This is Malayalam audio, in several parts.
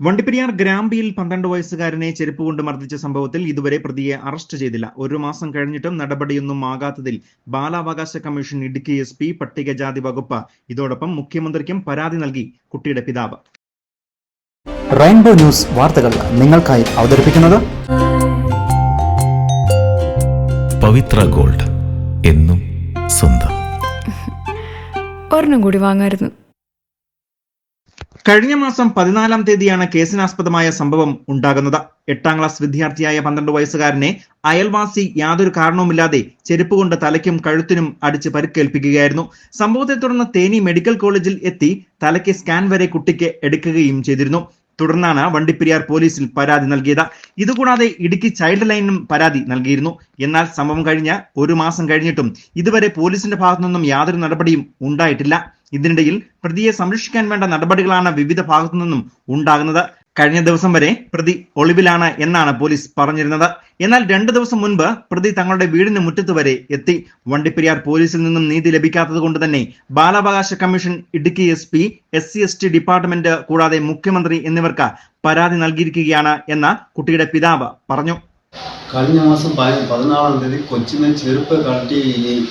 വണ്ടിപ്പെരിയാർ ഗ്രാമ്പിയിൽ പന്ത്രണ്ട് വയസ്സുകാരനെ ചെരുപ്പ് കൊണ്ട് മർദ്ദിച്ച സംഭവത്തിൽ ഇതുവരെ പ്രതിയെ അറസ്റ്റ് ചെയ്തില്ല. ഒരു മാസം കഴിഞ്ഞിട്ടും നടപടിയൊന്നും ആകാത്തതിൽ ബാലാവകാശ കമ്മീഷൻ ഇടുക്കി എസ് പി പട്ടികജാതി വകുപ്പ് ഇതോടൊപ്പം മുഖ്യമന്ത്രിക്കും പരാതി നൽകി കുട്ടിയുടെ പിതാവ്. റെയിൻബോ ന്യൂസ് വാർത്തകൾ നിങ്ങൾക്കായി അവതരിപ്പിക്കുന്നത് പവിത്ര ഗോൾഡ് എന്നും സ്വന്തം. ഒരെണ്ണം കൂടി വാങ്ങായിരുന്നു. കഴിഞ്ഞ മാസം പതിനാലാം തീയതിയാണ് കേസിനാസ്പദമായ സംഭവം ഉണ്ടാകുന്നത്. എട്ടാം ക്ലാസ് വിദ്യാർത്ഥിയായ പന്ത്രണ്ട് വയസ്സുകാരനെ അയൽവാസി യാതൊരു കാരണവുമില്ലാതെ ചെരുപ്പ് കൊണ്ട് തലയ്ക്കും കഴുത്തിനും അടിച്ച് പരിക്കേൽപ്പിക്കുകയായിരുന്നു. സംഭവത്തെ തുടർന്ന് തേനി മെഡിക്കൽ കോളേജിൽ എത്തി തലയ്ക്ക് സ്കാൻ വരെ കുട്ടിക്ക് എടുക്കുകയും ചെയ്തിരുന്നു. തുടർന്നാണ് വണ്ടിപ്പെരിയാർ പോലീസിൽ പരാതി നൽകിയത്. ഇതുകൂടാതെ ഇടുക്കി ചൈൽഡ് ലൈനും പരാതി നൽകിയിരുന്നു. എന്നാൽ സംഭവം കഴിഞ്ഞ ഒരു മാസം കഴിഞ്ഞിട്ടും ഇതുവരെ പോലീസിന്റെ ഭാഗത്തുനിന്നും യാതൊരു നടപടിയും ഉണ്ടായിട്ടില്ല. ഇതിനിടയിൽ പ്രതിയെ സംരക്ഷിക്കാൻ വേണ്ട നടപടികളാണ് വിവിധ ഭാഗത്തു നിന്നും ഉണ്ടാകുന്നത്. കഴിഞ്ഞ ദിവസം വരെ പ്രതി ഒളിവിലാണ് എന്നാണ് പോലീസ് പറഞ്ഞിരുന്നത്. എന്നാൽ രണ്ടു ദിവസം മുൻപ് പ്രതി തങ്ങളുടെ വീടിന് മുറ്റത്ത് വരെ എത്തി. വണ്ടിപ്പെരിയാർ പോലീസിൽ നിന്നും നീതി ലഭിക്കാത്തത് കൊണ്ട് തന്നെ ബാലാവകാശ commission Idukki S P S C S T department കൂടാതെ മുഖ്യമന്ത്രി എന്നിവർക്ക് പരാതി നൽകിയിരിക്കുകയാണ് എന്ന് കുട്ടിയുടെ പിതാവ് പറഞ്ഞു. കഴിഞ്ഞ മാസം പതിനാലാം തീയതി കൊച്ചിന് ചെരുപ്പ് കട്ടി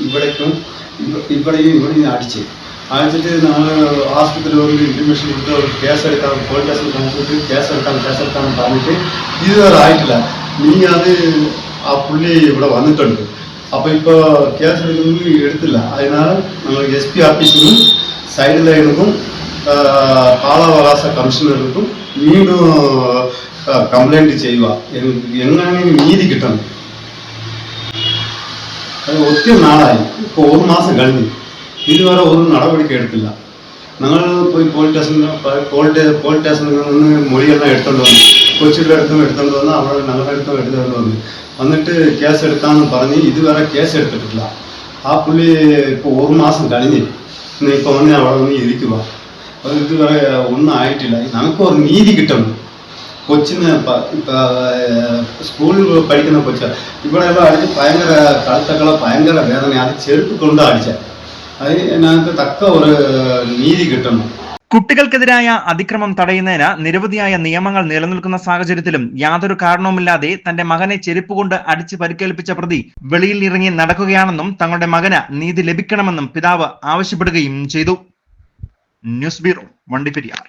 ഇവിടേക്കും ഇവ- ഇവിടെയും ഇവിടെയും അടിച്ച്. അടിച്ചിട്ട് ഞങ്ങൾ ആസ്പത്രിയിൽ ഒരു ഇന്റിമേഷൻ കൊടുത്ത് ഒരു കേസ് എടുക്കാൻ പോലീസ് സ്റ്റേഷനിൽ കാണിച്ചിട്ട് കേസ് എടുക്കാൻ കേസ് എടുക്കാൻ പറഞ്ഞിട്ട് ഇതുവരെ ആയിട്ടില്ല നീ അത് ആ പുള്ളി ഇവിടെ വന്നിട്ടുണ്ട് അപ്പോൾ ഇപ്പോൾ കേസ് എടുക്കുന്നത് എടുത്തില്ല അതിനാൽ ഞങ്ങൾ എസ് പി ഓഫീസിനും സൈഡ് ലൈനുക്കും കാലാവകാശ കമ്മീഷണർക്കും വീണ്ടും കംപ്ലൈന്റ് ചെയ്യുക എങ്- എങ്ങനെയെങ്കിലും നീതി കിട്ടണം അത് ഒത്തിരി നാളായി ഇപ്പോൾ ഒരു മാസം കഴിഞ്ഞു ഇതുവരെ ഒരു നടപടിക്ക് എടുത്തില്ല. ഞങ്ങൾ പോയി പോലീസ് പോലീസ് സ്റ്റേഷനിൽ നിന്ന് മൊഴിയെല്ലാം എടുത്തോണ്ട് വന്നു. കൊച്ചിയുടെ അടുത്തും എടുത്തോണ്ട് വന്ന് അവിടെ ഞങ്ങളുടെ അടുത്തും എടുത്തോണ്ട് വന്നു. വന്നിട്ട് കേസ് എടുക്കാമെന്ന് പറഞ്ഞ് ഇതുവരെ കേസ് എടുത്തിട്ടില്ല. ആ പുള്ളി ഇപ്പോൾ ഒരു മാസം കഴിഞ്ഞ്. ഇപ്പോൾ വന്ന് അവിടെ വന്ന് ഇരിക്കുക അത് ഇതുവരെ ഒന്നും ആയിട്ടില്ല. നമുക്ക് ഒരു നീതി കിട്ടണം. കൊച്ചിന് സ്കൂളിൽ പഠിക്കുന്ന കൊച്ച. ഇവിടെ എല്ലാം അടിച്ച് ഭയങ്കര കഴുത്തക്കള ഭയങ്കര വേദന അത് ചെരുപ്പ് കൊണ്ട് അടിച്ച. തക്ക ഒരു നീതി കിട്ടണം കുട്ടികൾക്കെതിരായ അതിക്രമം തടയുന്നതിന് നിരവധിയായ നിയമങ്ങൾ നിലനിൽക്കുന്ന സാഹചര്യത്തിലും യാതൊരു കാരണവുമില്ലാതെ തന്റെ മകനെ ചെരുപ്പ് കൊണ്ട് അടിച്ച് പരിക്കേൽപ്പിച്ച പ്രതി വെളിയിൽ ഇറങ്ങി നടക്കുകയാണെന്നും തങ്ങളുടെ മകന് നീതി ലഭിക്കണമെന്നും പിതാവ് ആവശ്യപ്പെടുകയും ചെയ്തു. News bureau Vandiperiyar.